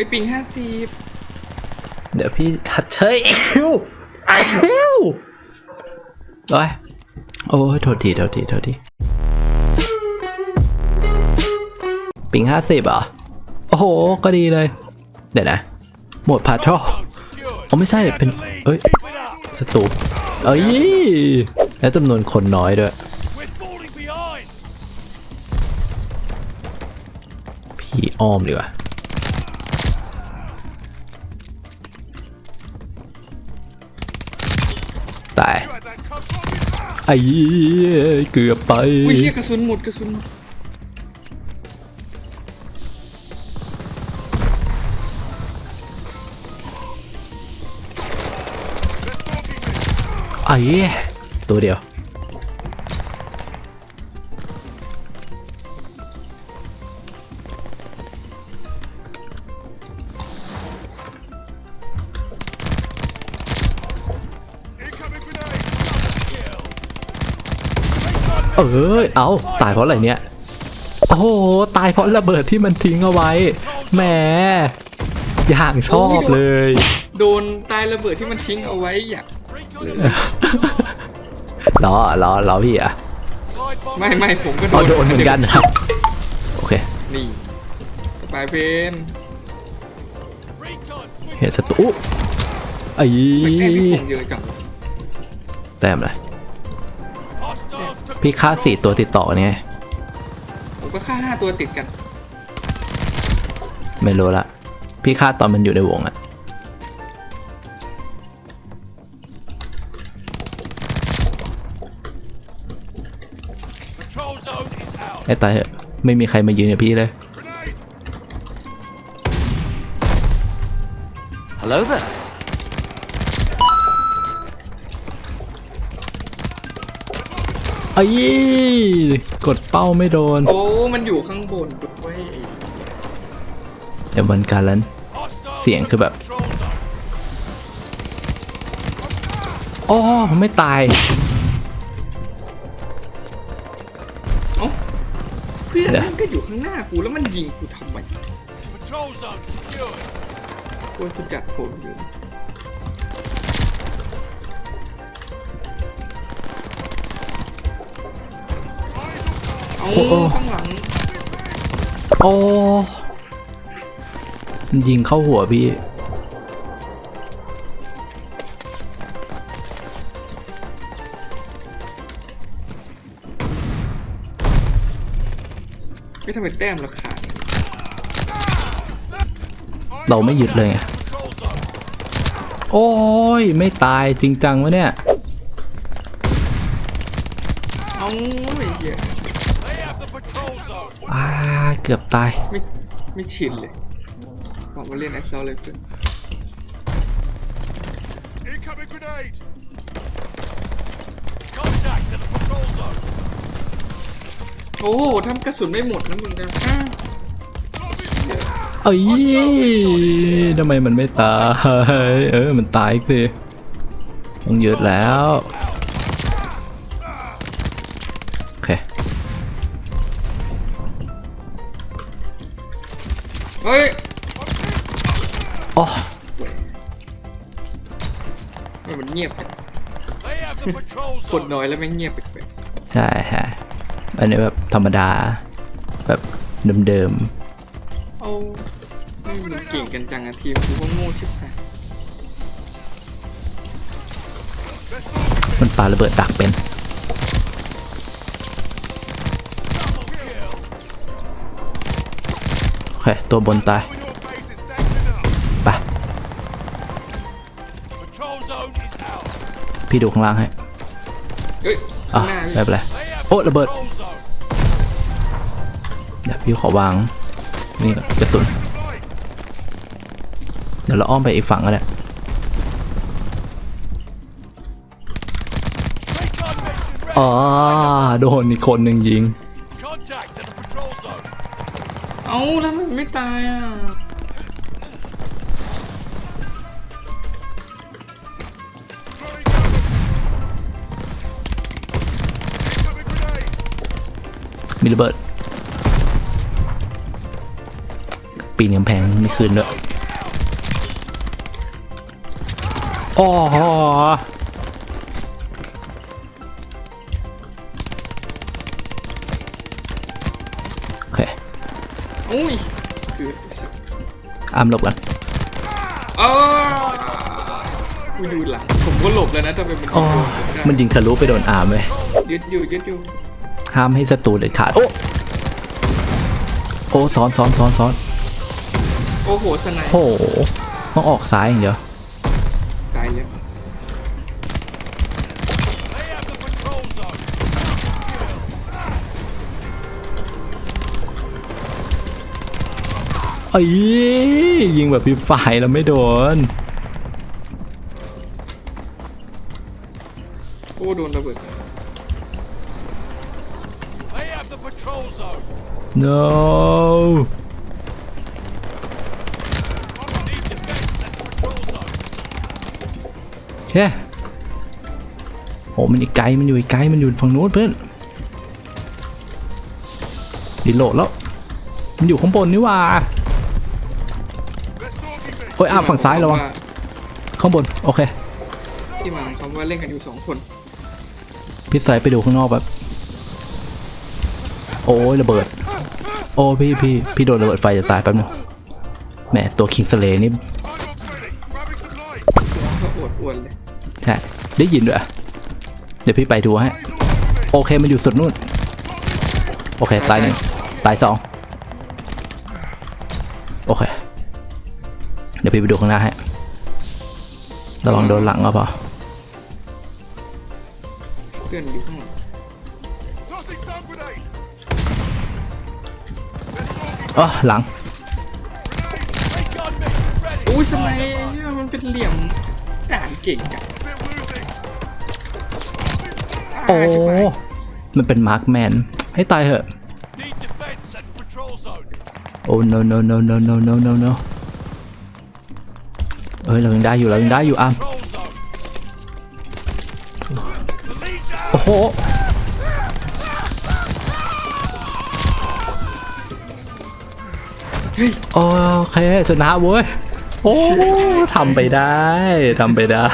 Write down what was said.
ไปปิงห้าสิบเดี๋ยวพี่หัดเชยเอวไอเอวโอ้ยโอ้ยโทษทีโทษทีโทษทีปิงห้าสิบอะโอ้โห ก็ดีเลย เดี๋ยวนะโหมดพาทรออ๋อไม่ใช่เป็น เอ้ยสตูเอ้ย แล้วจำนวนคนน้อยด้วย We're falling behind! พี่อ้อมดีกว่า ไอ้เหี้ยเกือบไปอุ้ยเฮียกระสุนหมดกระสุนหมดไอ้เหี้ยตัวเดียว เอ้ยเอาตายเพราะอะไรเนี่ย โอ้โห ตายเพราะระเบิดที่มันทิ้งเอาไว้ แหม อย่างชอบเลย โดนตายระเบิดที่มันทิ้งเอาไว้อย่าง Recon ล้อล้อล้อพี่อะ Glide bomb ไม่ไม่ผมก็โดเอานโดนเหมือนกันนะครับ โอเค นี่สปายเพน Recon! เห็นศัตรูอุ๊ยไอ้ไม่แต้มที่ผมเยอะจังแต้มเลย Hostiles took พี่ฆ่าสี่ตัวติดต่อเนี่ยผมก็ฆ่าห้าตัวติดกัน ไม่รู้ละ พี่ฆ่าตอนมันอยู่ในวงอะ Patrol zone is out. ไอ้ตายเหอะไม่มีใครมายืนกับพี่เลย Grenade! Hello there ไอ้กดเป้าไม่โดน โอ้ มันอยู่ข้างบนด้วยเดี๋ยวมันการลัน Hostiles เสียงคือแบบ control zone. อ๋อมันไม่ตายเอ้าเพื่อนเดี๋ยวมันก็อยู่ข้างหน้ากูแล้วมันยิงกูทำไม Patrol zone secured. กูกูจัดผมอยู่ โอ้โอ้ข้างหลัง โอ้มันยิงเข้าหัวพี่ ไม่ทำไมแต้มราคาดเราไม่ยึดเลยไง Patrol zone. โอ้ย ไม่ตายจริงจังวะเนี่ย เอาไอ้เหี้ย They have the patrol zone. อ่าเกือบตาย ไม่ไม่ชินเลยบอกว่าเล่นแอคเซลเลยเพื่อน Incoming grenade! Contact to the patrol zone. โอ้ทำกระสุนไม่หมดนะมึงนะอ้าวเอ้ยทำไมมันไม่ตาย เออ มันตายอีกทีต้องยึดแล้ว งียบจัง They have the patrol คน zone. น้อยแล้วไม่งเงียบไปใช่ฮะอันนี้แบบธรรมดา แบบเดิมๆเอาไม่มันเก่งกันจังอะทีมกูก็โง่ชิบหายๆ มันปาระเบิดดักเป็น โอเค ตัวบนตาย พี่ดูข้างล่างให้เฮ้ยอะข้างหน้าไม่เป็นไร They have โอ้ระเบิด patrol zone. เดี๋ยวพี่ขอวางนี่ก่อนกระสุน Right. เดี๋ยวเราอ้อมไปอีกฝั่งก็ได้ Recon mission ready. อ๋อโดนอีกคนหนึ่งยิง Contact to the patrol zone. เอาแล้วมันไม่ตายอะ มีระเบิด ปีนกำแพงไม่คืนด้วยโอ้โหโอเคอุ้ยคืออามหลบกันอ้าวกูดูหลังผมก็หลบแล้วนะทำไมมันโอ้มันยิงทะลุไปโดนอามเลยยึดอยู่ยึดอยู่ ห้ามให้ศัตรูเด็ดขาด โอ้โอ้ซ้อนซ้อนซ้อนซ้อนโอ้โหสไนป์โอ้โหต้องออกซ้ายอย่างเดียวตายเลย They have the patrol zone. เอ้ยยิงแบบพิฝ่ายแล้วไม่โดน โอ้โดนระเบิด no Need defense at the patrol zone. แค่โอ้มันอีกไกลมันอยู่อีกไกลมันอยู่ฝั่งนู้นเพื่อนดิโหลดแล้ว มันอยู่ข้างบนนี่หว่า Let's talking me. โอ้ยอ้ามฝั่งซ้ายระวังข้างบน โอเค ที่มาของคำว่าเล่นกันอยู่สองคน พี่สายไปดูข้างนอกแบบ โอ้ยระเบิด โอ้พี่พี่พี่โดนระเบิดไฟจะตายแป๊บนึงแหมตัวคิงสเลนี่ I'm not ready. Grabbing some light. ก็อวดอ้วนเลยใช่ได้ยินด้วยเดี๋ยวพี่ไปดูให้ Eyes all over me. โอเคมันอยู่สุดนู่น โอเค ตายหนึ่งตายสองโอเค เดี๋ยวพี่ไปดูข้างหน้าให้ระวังโดนหลังก็พอเพื่อนอยู่ข้างหลัง อ๋อหลัง Ray gun mission ready. อุ้ยสไนป์เนี่ยมันเป็นเหลี่ยมด่านเก่งจัง Bit woozy. โอ้าชิบหายมันเป็นมาร์คแมน ให้ตายเหอะ Need defense at the patrol zone. โอ้ no no no no no no no no เอ้ยเรายังได้อยู่เรายังได้อยู่อะ Patrol zone. The lead down. โอ้โห โอเคชนะเว้ย โอ้ทำไปได้ทำไปได้